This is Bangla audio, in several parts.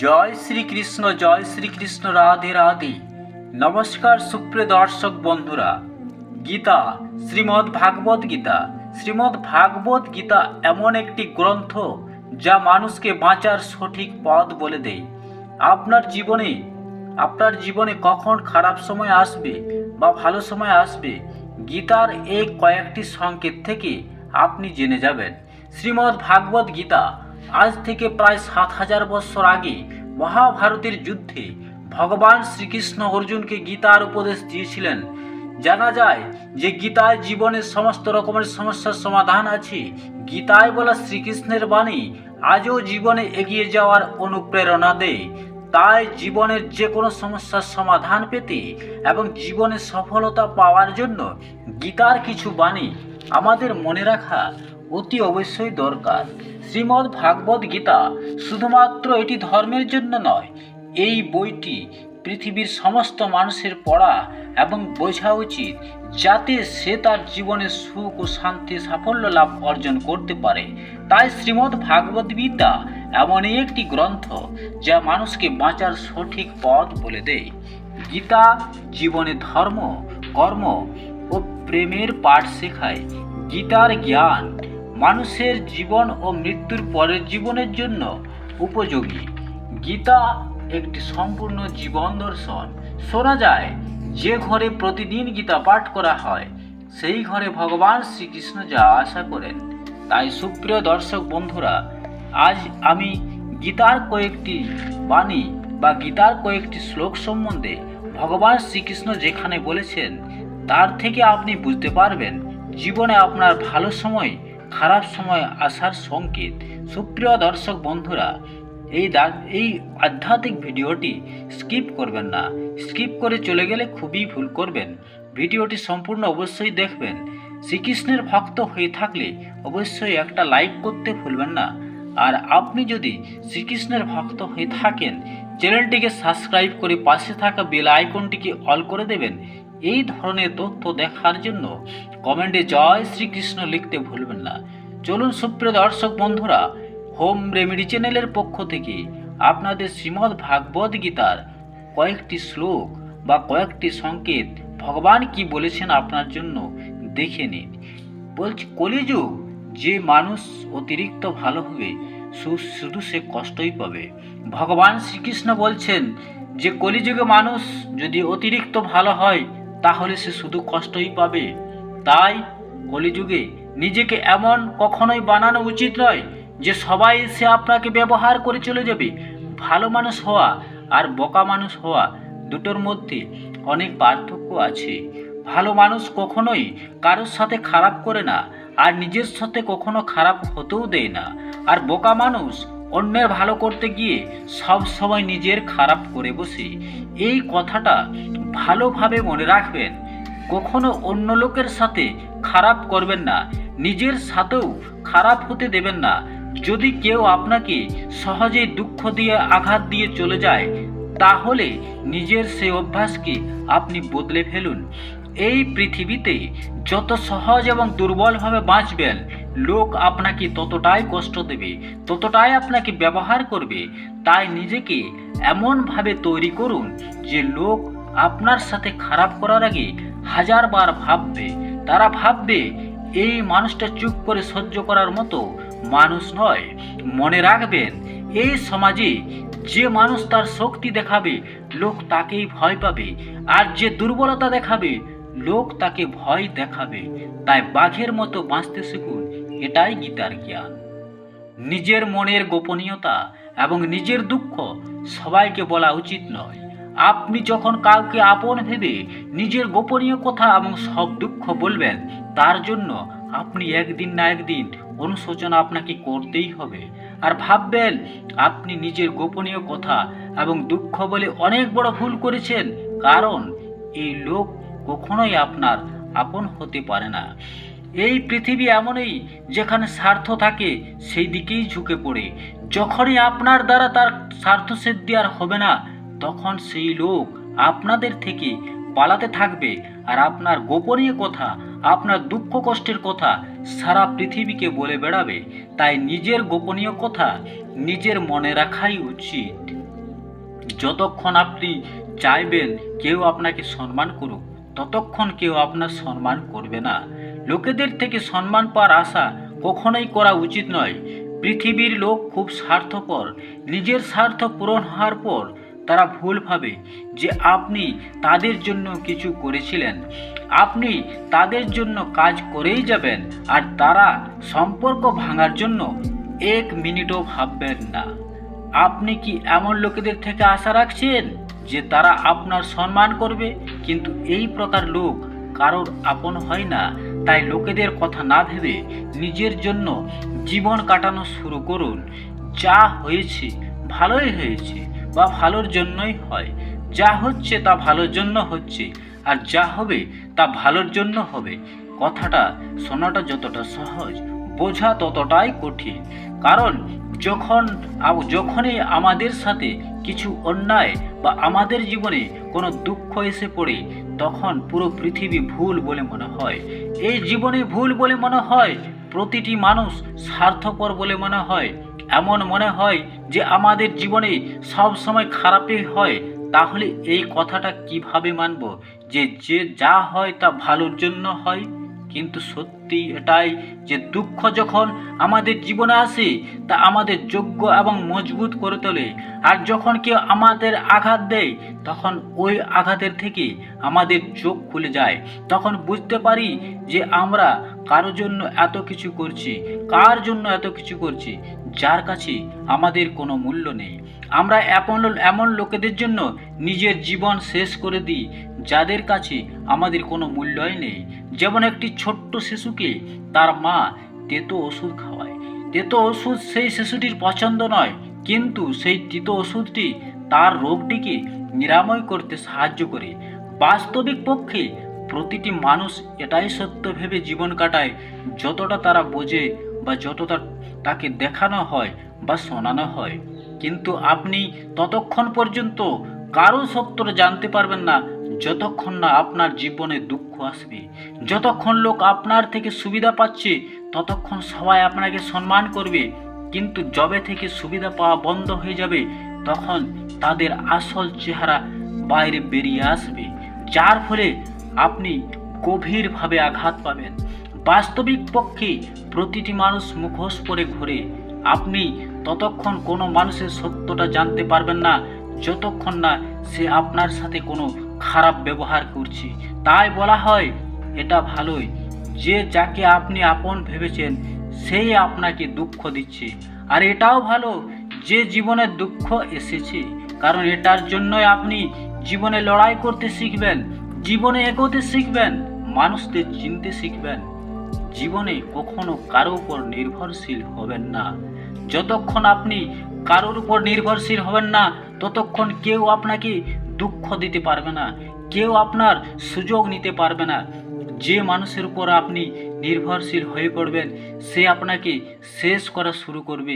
জয় শ্রীকৃষ্ণ জয় শ্রীকৃষ্ণ, রাধে রাধে। নমস্কার সুপ্রিয় দর্শক বন্ধুরা। গীতা, শ্রীমদ্ ভাগবত গীতা। শ্রীমদ্ ভাগবত গীতা এমন একটি গ্রন্থ যা মানুষকে বাঁচার সঠিক পথ বলে দেয়। আপনার জীবনে আপনার জীবনে কখন খারাপ সময় আসবে বা ভালো সময় আসবে, গীতার এই কয়েকটি সংকেত থেকে আপনি জেনে যাবেন। শ্রীমদ্ ভাগবত গীতা আজ থেকে প্রায় সাত হাজার বছর আগে মহাভারতের যুদ্ধে ভগবান শ্রীকৃষ্ণ অর্জুনকে গীতার উপদেশ দিয়েছিলেন। জানা যায় যে গীতায় জীবনের সমস্ত রকমের সমস্যার সমাধান আছে। গীতায় বলা শ্রীকৃষ্ণের বাণী, আজও জীবনে এগিয়ে যাওয়ার অনুপ্রেরণা দেয় তাই জীবনের যে কোনো সমস্যার সমাধান পেতে এবং জীবনে সফলতা পাওয়ার জন্য গীতার কিছু বাণী আমাদের মনে রাখা অতি অবশ্যই দরকার। শ্রীমদ্ ভাগবত গীতা শুধুমাত্র এটি ধর্মের জন্য নয়, এই বইটি পৃথিবীর সমস্ত মানুষের পড়া এবং বোঝা উচিত যাতে সে তার জীবনে সুখ ও শান্তি সাফল্য লাভ অর্জন করতে পারে। তাই শ্রীমদ্ ভাগবত গীতা এমনই একটি গ্রন্থ যা মানুষকে বাঁচার সঠিক পথ বলে দেয়। গীতা জীবনে ধর্ম, কর্ম ও প্রেমের পাঠ শেখায়। গীতার জ্ঞান মানুষের জীবন ও মৃত্যুর পরের জীবনের জন্য উপযোগী। গীতা একটি সম্পূর্ণ জীবন দর্শন। শোনা যায়, যে ঘরে প্রতিদিন গীতা পাঠ করা হয়, সেই ঘরে ভগবান শ্রীকৃষ্ণ যা আশা করেন। তাই সুপ্রিয় দর্শক বন্ধুরা, আজ আমি গীতার কয়েকটি বাণী বা গীতার কয়েকটি শ্লোক সম্বন্ধে ভগবান শ্রীকৃষ্ণ যেখানে বলেছেন, তার থেকে আপনি বুঝতে পারবেন, জীবনে আপনার ভালো সময় খারাপ সময় আসার সংকেত। সুপ্রিয় দর্শক বন্ধুরা, এই এই আধ্যাত্মিক ভিডিওটি স্কিপ করবেন না। স্কিপ করে চলে গেলে খুবই ভুল করবেন। ভিডিওটি সম্পূর্ণ অবশ্যই দেখবেন। শ্রীকৃষ্ণের ভক্ত হয়ে থাকলে অবশ্যই একটা লাইক করতে ভুলবেন না। আর আপনি যদি শ্রীকৃষ্ণের ভক্ত হয়ে থাকেন, চ্যানেলটিকে সাবস্ক্রাইব করে পাশে থাকা বেল আইকনটিকে অল করে দেবেন। এই ধরনের তথ্য দেখার জন্য কমেন্টে জয় শ্রীকৃষ্ণ লিখতে ভুলবেন না। চলুন সুপ্রিয় দর্শক বন্ধুরা, হোম রেমেডি চ্যানেলের পক্ষ থেকে আপনাদের শ্রীমদ্ ভাগবত গীতার কয়েকটি শ্লোক বা কয়েকটি সংকেত ভগবান কি বলেছেন আপনার জন্য দেখে নিন। বলছি, কলিযুগ যে মানুষ অতিরিক্ত ভালো হবে শুধু সে কষ্টই পাবে। ভগবান শ্রীকৃষ্ণ বলছেন যে, কলিযুগে মানুষ যদি অতিরিক্ত ভালো হয় তাহলে সে শুধু কষ্টই পাবে। তাই কলিযুগে নিজেকে এমন কখনোই বানানো উচিত নয় যে সবাই সে আপনাকে ব্যবহার করে চলে যাবে। ভালো মানুষ হওয়া আর বোকা মানুষ হওয়া দুটোর মধ্যে অনেক পার্থক্য আছে। ভালো মানুষ কখনোই কারোর সাথে খারাপ করে না, আর নিজের সাথে কখনো খারাপ হতেও দেয় না। আর বোকা মানুষ অন্যের ভালো করতে গিয়ে সব সময় নিজের খারাপ করে বসে। এই কথাটা ভালোভাবে মনে রাখবেন। কখনো অন্য লোকের সাথে খারাপ করবেন না। নিজের সাথেও খারাপ হতে দেবেন না। যদি কেউ আপনাকে সহজেই দুঃখ দিয়ে, আঘাত দিয়ে চলে যায়, তাহলে নিজের সেই অভ্যাসকে আপনি বদলে ফেলুন। এই পৃথিবীতে যত সহজ এবং দুর্বলভাবে বাঁচবেন লোক আপনাকে ততটাই কষ্ট দেবে, ততটাই আপনাকে ব্যবহার করবে, তাই নিজেকে এমনভাবে তৈরি করুন যে লোক আপনার সাথে খারাপ করার আগে হাজারবার ভাববে। তারা ভাববে, এই মানুষটা চুপ করে সহ্য করার মতো মানুষ নয়। মনে রাখবেন, এই সমাজে যে মানুষ তার শক্তি দেখাবে, লোক তাকেই ভয় পাবে। আর যে দুর্বলতা দেখাবে, লোক তাকে ভয় দেখাবে। তাই বাঘের মতো বাঁচতে শিখুন। এটাই গীতার জ্ঞান। নিজের মনের গোপনীয়তা এবং নিজের দুঃখ সবাইকে বলা উচিত নয়। আপনি যখন কাউকে আপন ভেবে নিজের গোপনীয় কথা এবং সব দুঃখ বলবেন, তার জন্য আপনি একদিন না একদিন অনুশোচনা আপনাকে করতেই হবে। আর ভাববেন, আপনি নিজের গোপনীয় কথা এবং দুঃখ বলে অনেক বড় ভুল করেছেন, কারণ এই লোক কখনোই আপনার আপন হতে পারে না। এই পৃথিবী এমনই যেখানে স্বার্থ থাকে, সেই দিকেই ঝুঁকে পড়ে। যখনই আপনার দ্বারা তার স্বার্থ সিদ্ধি আর হবে না, তখন সেই লোক আপনাদের থেকে পালাতে থাকবে আর আপনার গোপনীয় কথা, আপনার দুঃখ কষ্টের কথা সারা পৃথিবীকে বলে বেড়াবে। তাই নিজের গোপনীয় কথা নিজের মনে রাখাই উচিত। যতক্ষণ আপনি চাইবেন কেউ আপনাকে সম্মান করুক, ততক্ষণ কেউ আপনার সম্মান করবে না। লোকেদের থেকে সম্মান পাওয়ার আশা কখনোই করা উচিত নয়। পৃথিবীর লোক খুব স্বার্থপর। নিজের স্বার্থ পূরণ হওয়ার পর তারা ভুল ভাবে যে আপনি তাদের জন্য কিছু করেছিলেন। আপনি তাদের জন্য কাজ করেই যাবেন আর তারা সম্পর্ক ভাঙার জন্য এক মিনিটও ভাববেন না। আপনি কি এমন লোকেদের থেকে আশা রাখছেন যে তারা আপনার সম্মান করবে? কিন্তু এই প্রকার লোক কারোর আপন হয় না। তাই লোকেদের কথা না ভেবে নিজের জন্য জীবন কাটানো শুরু করুন। যা হয়েছে ভালোই হয়েছে বা ভালোর জন্যই হয়। যা হচ্ছে তা ভালোর জন্য হচ্ছে আর যা হবে তা ভালোর জন্য হবে। কথাটা শোনাটা যতটা সহজ, বোঝা ততটাই কঠিন। কারণ যখন যখনই আমাদের সাথে কিছু অন্যায় বা আমাদের জীবনে কোনো দুঃখ এসে পড়ে, তখন পুরো পৃথিবী ভুল বলে মনে হয়। এই জীবনে ভুল বলে মনে হয়, প্রতিটি মানুষ স্বার্থপর বলে মনে হয়। এমন মনে হয় যে আমাদের জীবনে সব সময় খারাপই হয়। তাহলে এই কথাটা কীভাবে মানব? যে যে যা হয় তা ভালোর জন্য হয়? কিন্তু সত্যি এটাই যে দুঃখ যখন আমাদের জীবনে আসে, তা আমাদের যোগ্য এবং মজবুত করে তোলে। আর যখন কেউ আমাদের আঘাত দেয়, তখন ওই আঘাতের থেকে আমাদের চোখ খুলে যায়। তখন বুঝতে পারি যে আমরা কারও জন্য এত কিছু করছি, কার জন্য এত কিছু করছি, যার কাছে আমাদের কোনো মূল্য নেই। আমরা এমন এমন লোকেদের জন্য নিজের জীবন শেষ করে দিই, যাদের কাছে আমাদের কোনো মূল্যই নেই। যেমন একটি ছোট্ট শিশুকে তার মা তেতো ওষুধ খাওয়ায়। তেতো ওষুধ সেই শিশুটির পছন্দ নয়, কিন্তু সেই তিতো ওষুধটি তার রোগটিকে নিরাময় করতে সাহায্য করে। বাস্তবিক পক্ষে প্রতিটি মানুষ এটাই সত্য ভেবে জীবন কাটায়, যতটা তারা বোঝে বা যতটা তাকে দেখানো হয় বা শোনানো হয়। কিন্তু আপনি ততক্ষণ পর্যন্ত কারও সত্যটা জানতে পারবেন না যতক্ষণ না আপনার জীবনে দুঃখ আসবে, যতক্ষণ লোক আপনার থেকে সুবিধা পাচ্ছে, ততক্ষণ সবাই আপনাকে সম্মান করবে। কিন্তু জবে থেকে সুবিধা পাওয়া বন্ধ হয়ে যাবে, তখন তাদের আসল চেহারা বাইরে বেরিয়ে আসবে। যার ফলে আপনি গভীরভাবে আঘাত পাবেন। বাস্তবিক পক্ষে প্রতিটি মানুষ মুখোশ পরে ঘুরে। আপনি ততক্ষণ কোনো মানুষের সত্যটা জানতে পারবেন না, যতক্ষণ না সে আপনার সাথে কোনো খারাপ ব্যবহার করছে। তাই বলা হয়, এটা ভালোই। যে যাকে আপনি আপন ভেবেছেন, সেই আপনাকে দুঃখ দিচ্ছে। আর এটাও ভালো, যে জীবনে দুঃখ এসেছে। কারণ এটার জন্যই আপনি জীবনে লড়াই করতে শিখবেন, জীবনে এগোতে শিখবেন, মানুষদের চিনতে শিখবেন। জীবনে কখনো কারও উপর নির্ভরশীল হবেন না। যতক্ষণ আপনি কারোর উপর নির্ভরশীল হবেন না, ততক্ষণ কেউ আপনাকে দুঃখ দিতে পারবে না, কেউ আপনার সুযোগ নিতে পারবে না। যে মানুষের উপর আপনি নির্ভরশীল হয়ে পড়বেন, সে আপনাকে শেষ করা শুরু করবে।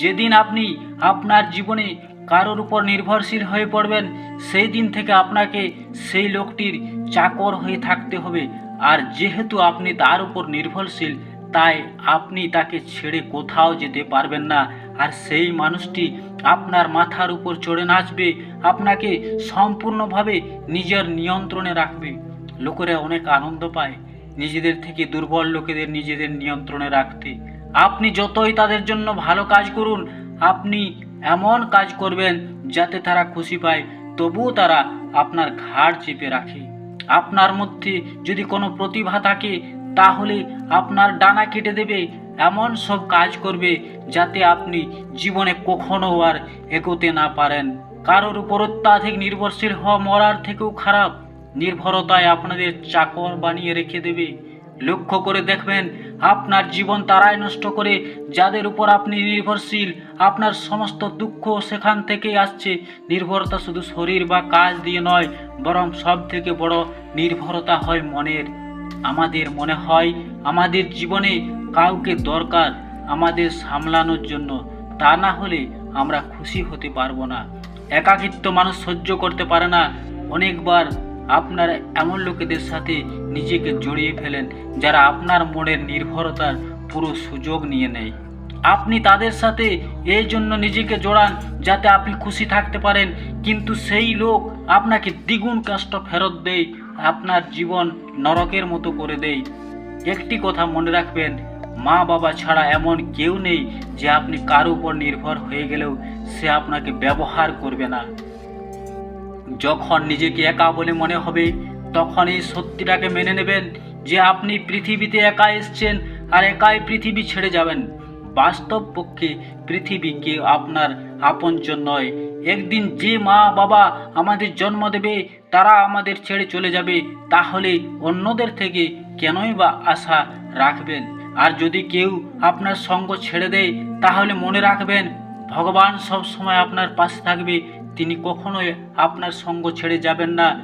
যেদিন আপনি আপনার জীবনে কারোর উপর নির্ভরশীল হয়ে পড়বেন, সেই দিন থেকে আপনাকে সেই লোকটির চাকর হয়ে থাকতে হবে। আর যেহেতু আপনি তার উপর নির্ভরশীল, তাই আপনি তাকে ছেড়ে কোথাও যেতে পারবেন না। আর সেই মানুষটি আপনার মাথার উপর চড়ে নাচবে, আপনাকে সম্পূর্ণভাবে নিজের নিয়ন্ত্রণে রাখবে। লোকেরা অনেক আনন্দ পায় নিজেদের থেকে দুর্বল লোকেদের নিজেদের নিয়ন্ত্রণে রাখতে। আপনি যতই তাদের জন্য ভালো কাজ করুন, আপনি এমন কাজ করবেন যাতে তারা খুশি পায়, তবুও তারা আপনার ঘাড় চেপে রাখে। আপনার মধ্যে যদি কোনো প্রতিভা থাকে, তাহলে আপনার ডানা কেটে দেবে এমন সব কাজ করবে যাতে আপনি জীবনে কখনো আর এগোতে না পারেন। কারোর উপর অত্যাধিক নির্ভরশীল হওয়া মরার থেকেও খারাপ। নির্ভরতায় আপনাদের চাকর বানিয়ে রেখে দেবে। লক্ষ্য করে দেখবেন, আপনার জীবন তারাই নষ্ট করে, যাদের উপর আপনি নির্ভরশীল, আপনার সমস্ত দুঃখ সেখান থেকেই আসছে। নির্ভরতা শুধু শরীর বা কাজ দিয়ে নয়, বরং সব থেকে বড় নির্ভরতা হয় মনের। আমাদের মনে হয় আমাদের জীবনে কাউকে দরকার আমাদের সামলানোর জন্য। তা না হলে আমরা খুশি হতে পারব না। একাকিত্ব মানুষ সহ্য করতে পারে না। অনেকবার আপনারা এমন লোকেদের সাথে নিজেকে জড়িয়ে ফেলেন যারা আপনার মনের নির্ভরতার পুরো সুযোগ নিয়ে নেয়। আপনি তাদের সাথে এই জন্য নিজেকে জোড়ান যাতে আপনি খুশি থাকতে পারেন, কিন্তু সেই লোক আপনাকে দ্বিগুণ কষ্ট ফেরত দেয়। আপনার জীবন নরকের মতো করে দেয় একটি কথা মনে রাখবেন, মা বাবা ছাড়া এমন কেউ নেই যে আপনি কার উপর নির্ভর হয়ে গেলেও সে আপনাকে ব্যবহার করবে না। যখন নিজেকে একা বলে মনে হবে তখন এই সত্যিটাকে মেনে নেবেন যে আপনি পৃথিবীতে একা এসছেন আর একাই পৃথিবী ছেড়ে যাবেন। বাস্তব পক্ষে পৃথিবী কেউ আপনার আপনজন নয়। একদিন যে মা বাবা আমাদের জন্ম দেবে, তারা আমাদের ছেড়ে চলে যাবে, তাহলে অন্যদের থেকে কেনই বা আশা রাখবেন? আর যদি কেউ আপনার সঙ্গ ছেড়ে দেয়, তাহলে মনে রাখবেন, ভগবান সব সময় আপনার পাশে থাকবে। তিনি কখনোই আপনার সঙ্গ ছেড়ে যাবেন না।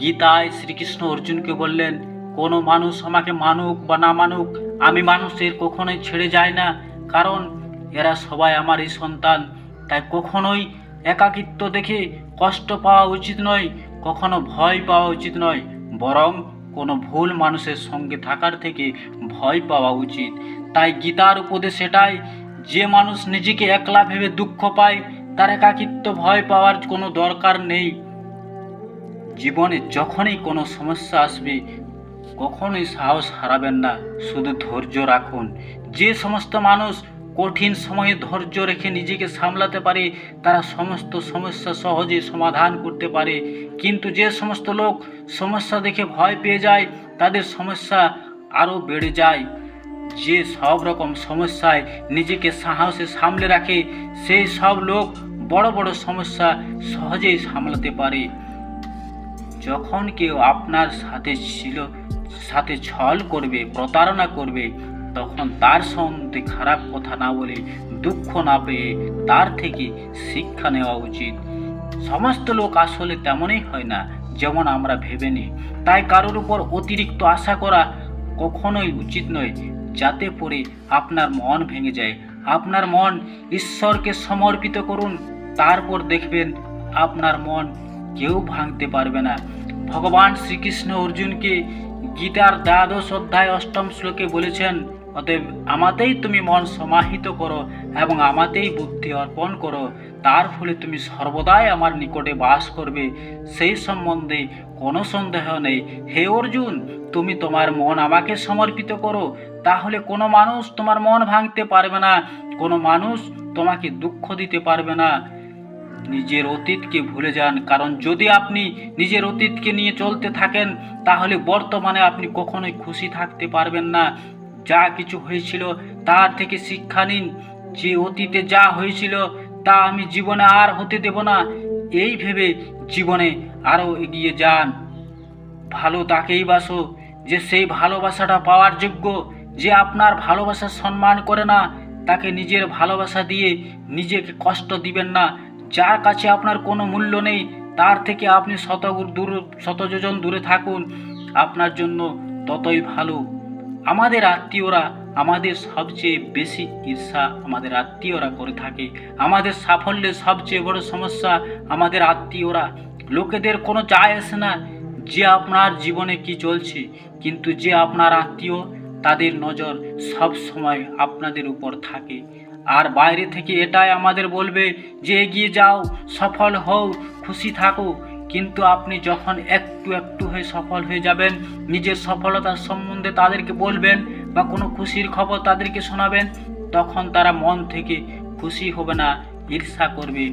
গীতায় শ্রীকৃষ্ণ অর্জুনকে বললেন, কোনো মানুষ আমাকে মানুক বা না মানুক, আমি মানুষের কখনোই ছেড়ে যায় না। কারণ এরা সবাই আমারই সন্তান। তাই কখনোই একাকিত্ব দেখে কষ্ট পাওয়া উচিত নয়, কখনো ভয় পাওয়া উচিত নয়, বরং কোনো ভুল মানুষের সঙ্গে থাকার থেকে ভয় পাওয়া উচিত। তাই গীতার উপদেশ এটাই যে মানুষ নিজেকে একলা ভেবে দুঃখ পায়, তার একাকিত্ব ভয় পাওয়ার কোনো দরকার নেই। জীবনে যখনই কোনো সমস্যা আসবে, কখনোই সাহস হারাবেন না, শুধু ধৈর্য রাখুন। যে সমস্ত মানুষ কঠিন সময়ে ধৈর্য রেখে নিজেকে সামলাতে পারে, তারা সমস্ত সমস্যা সহজে সমাধান করতে পারে। কিন্তু যে সমস্ত লোক সমস্যা দেখে ভয় পেয়ে যায়, তাদের সমস্যা আরও বেড়ে যায়। যে সব রকম সমস্যায় নিজেকে সাহসে সামলে রাখে, সেই সব লোক বড় বড় সমস্যা সহজেই সামলাতে পারে। যখন কেউ আপনার সাথে ছিল, সাথে ছল করবে, প্রতারণা করবে তখন তার সম্বন্ধে খারাপ কথা না বলে দুঃখ না পেয়ে তার থেকে শিক্ষা নেওয়া উচিত। সমস্ত লোক আসলে তেমনই হয় না যেমন আমরা ভেবে নিই। তাই কারোর উপর অতিরিক্ত আশা করা কখনোই উচিত নয়, যাতে পরে আপনার মন ভেঙে যায়। আপনার মন ঈশ্বরকে সমর্পিত করুন, তারপর দেখবেন আপনার মন কেউ ভাঙতে পারবে না। ভগবান শ্রীকৃষ্ণ অর্জুনকে গীতার দ্বাদশ অধ্যায় অষ্টম শ্লোকে বলেছেন অতএব আমাতেই তুমি মন সমাহিত করো এবং আমাতেই বুদ্ধি অর্পণ করো। তার ফলে তুমি সর্বদাই আমার নিকটে বাস করবে। সেই সম্বন্ধে কোনো সন্দেহ নেই। হে অর্জুন, তুমি তোমার মন আমাকে সমর্পিত করো। তাহলে কোনো মানুষ তোমার মন ভাঙতে পারবে না। কোনো মানুষ তোমাকে দুঃখ দিতে পারবে না। নিজের অতীতকে ভুলে যান। কারণ যদি আপনি নিজের অতীতকে নিয়ে চলতে থাকেন, তাহলে বর্তমানে আপনি কখনোই খুশি থাকতে পারবেন না। যা কিছু হয়েছিল তার থেকে শিক্ষা নিন। যে অতীতে যা হয়েছিল তা আমি জীবনে আর হতে দেব না। এই ভেবে জীবনে আরও এগিয়ে যান। ভালো তাকেই বাসো যে সেই ভালোবাসাটা পাওয়ার যোগ্য, যে আপনার ভালোবাসার সম্মান করে না, তাকে নিজের ভালোবাসা দিয়ে নিজেকে কষ্ট দিবেন না। যার কাছে আপনার কোনো মূল্য নেই, তার থেকে আপনি শত দূর শত যোজন দূরে থাকুন। আপনার জন্য ততই ভালো। আমাদের আত্মীয়রা আমাদের সবচেয়ে বেশি ঈর্ষা আমাদের আত্মীয়রা করে থাকে। আমাদের সাফল্যের সবচেয়ে বড় সমস্যা আমাদের আত্মীয়রা। লোকেদের কোনো যায় আসে না যে আপনার জীবনে কি চলছে, কিন্তু যে আপনার আত্মীয় তাদের নজর সব সময় আপনাদের উপর থাকে। আর বাইরে থেকে এটাই আমাদের বলবে যে এগিয়ে যাও, সফল হও, খুশি থাকো। কিন্তু আপনি যখন একটু একটু হয়ে সফল হয়ে যাবেন, নিজের সফলতার সম্বন্ধে তাদেরকে বলবেন বা কোনো খুশির খবর তাদেরকে শোনাবেন, তখন তারা মন থেকে খুশি হবে না, ঈর্ষা করবে।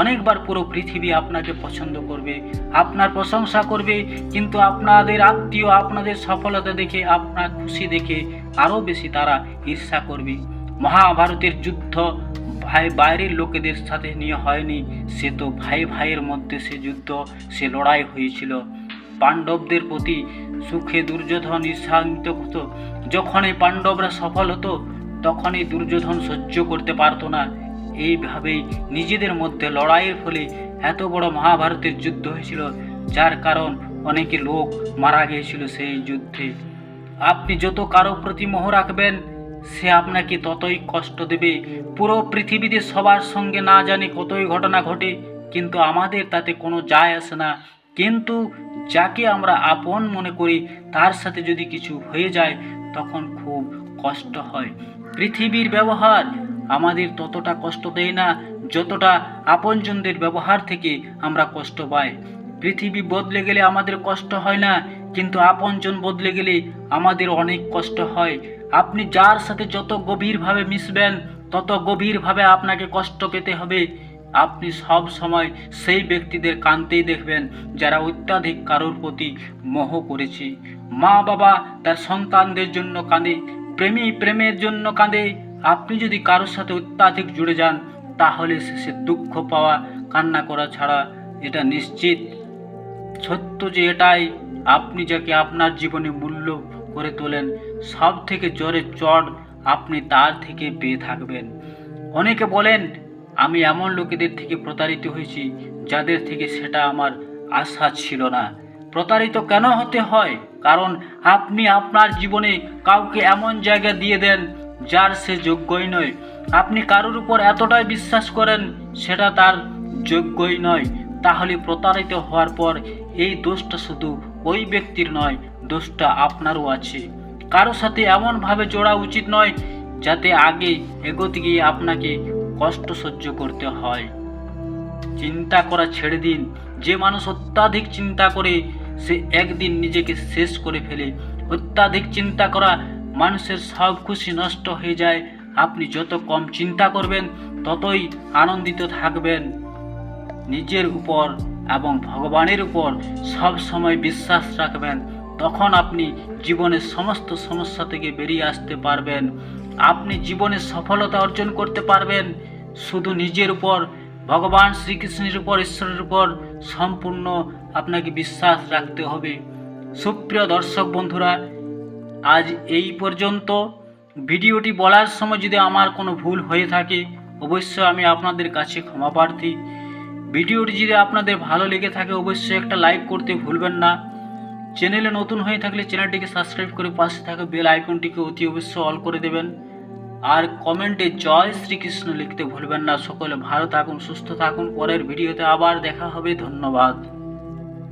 অনেকবার পুরো পৃথিবী আপনাকে পছন্দ করবে, আপনার প্রশংসা করবে, কিন্তু আপনাদের আত্মীয় আপনাদের সফলতা দেখে, আপনার খুশি দেখে আরও বেশি তারা ঈর্ষা করবে। মহাভারতের যুদ্ধ ভাই, বাইরের লোকেদের সাথে নিয়ে হয়নি। সে তো ভাই ভাইয়ের মধ্যে সে যুদ্ধ, সে লড়াই হয়েছিল। পাণ্ডবদের প্রতি সুখে দুর্যোধন ঈর্ষান্বিত হতো। যখন এই পাণ্ডবরা সফল হতো তখন এই দুর্যোধন সহ্য করতে পারতো না। এইভাবেই নিজেদের মধ্যে লড়াইয়ের ফলে এত বড় মহাভারতের যুদ্ধ হয়েছিল, যার কারণ অনেকে লোক মারা গিয়েছিল সেই যুদ্ধে। আপনি যত কারও প্রতি মোহ রাখবেন সে আপনাকে ততই কষ্ট দেবে। পুরো পৃথিবীতে সবার সঙ্গে না জানি কতই ঘটনা ঘটে, কিন্তু আমাদের তাতে কোনো যায় আসে না। কিন্তু যাকে আমরা আপন মনে করি, তার সাথে যদি কিছু হয়ে যায়, তখন খুব কষ্ট হয়। পৃথিবীর ব্যবহার আমাদের ততটা কষ্ট দেয় না, যতটা আপনজনদের ব্যবহার থেকে আমরা কষ্ট পাই। পৃথিবী বদলে গেলে আমাদের কষ্ট হয় না কিন্তু আপনজন বদলে গেলে আমাদের অনেক কষ্ট হয়। আপনি যার সাথে যত গভীরভাবে মিশবেন, তত গভীরভাবে আপনাকে কষ্ট পেতে হবে। আপনি সব সময় সেই ব্যক্তিদের কাঁদতেই দেখবেন, যারা অত্যাধিক কারোর প্রতি মোহ করেছে। মা বাবা তার সন্তানদের জন্য কাঁদে, প্রেমী প্রেমের জন্য কাঁদে। আপনি যদি কারোর সাথে অত্যাধিক জুড়ে যান, তাহলে সে দুঃখ পাওয়া, কান্না করা ছাড়া এটা নিশ্চিত। সত্য যে এটাই আপনি যাকে আপনার জীবনে মূল্য করে তোলেন, সব থেকে জোরে চড় আপনি তার থেকে পেয়ে থাকবেন। অনেকে বলেন, আমি এমন লোকেদের থেকে প্রতারিত হয়েছি যাদের থেকে সেটা আমার আশা ছিল না। প্রতারিত কেন হতে হয়? কারণ আপনি আপনার জীবনে কাউকে এমন জায়গা দিয়ে দেন যার সে যোগ্যই নয়। আপনি কারোর উপর এতটাই বিশ্বাস করেন, সেটা তার যোগ্যই নয়। তাহলে প্রতারিত হওয়ার পর এই দোষটা শুধু ওই ব্যক্তির নয়, দোষটা আপনারও আছে। কারও সাথে এমনভাবে জোড়া উচিত নয়, যাতে আগে এগোতে গিয়ে আপনাকে কষ্ট সহ্য করতে হয়। চিন্তা করা ছেড়ে দিন। যে মানুষ অত্যাধিক চিন্তা করে, সে একদিন নিজেকে শেষ করে ফেলে। অত্যাধিক চিন্তা করা মানুষের সব খুশি নষ্ট হয়ে যায়। আপনি যত কম চিন্তা করবেন, ততই আনন্দিত থাকবেন। নিজের উপর এবং ভগবানের উপর সব সময় বিশ্বাস রাখবেন, তখন আপনি জীবনের সমস্ত সমস্যা থেকে বেরিয়ে আসতে পারবেন। আপনি জীবনে সফলতা অর্জন করতে পারবেন। শুধু নিজের উপর, ভগবান শ্রীকৃষ্ণের উপর, ঈশ্বরের উপর সম্পূর্ণ আপনাকে বিশ্বাস রাখতে হবে। সুপ্রিয় দর্শক বন্ধুরা, আজ এই পর্যন্ত। ভিডিওটি বলার সময় যদি আমার কোনো ভুল হয়ে থাকে, অবশ্যই আমি আপনাদের কাছে ক্ষমা প্রার্থী। ভিডিওটি যদি আপনাদের ভালো লেগে থাকে, অবশ্যই একটা লাইক করতে ভুলবেন না। চ্যানেলে নতুন হয়ে থাকলে চ্যানেলটিকে সাবস্ক্রাইব করে পাশে থাকা বেল আইকনটিকে অতি অবশ্যই অল করে দেবেন। আর কমেন্টে জয় শ্রীকৃষ্ণ লিখতে ভুলবেন না। সকলে ভালো থাকুন, সুস্থ থাকুন। পরের ভিডিওতে আবার দেখা হবে। ধন্যবাদ।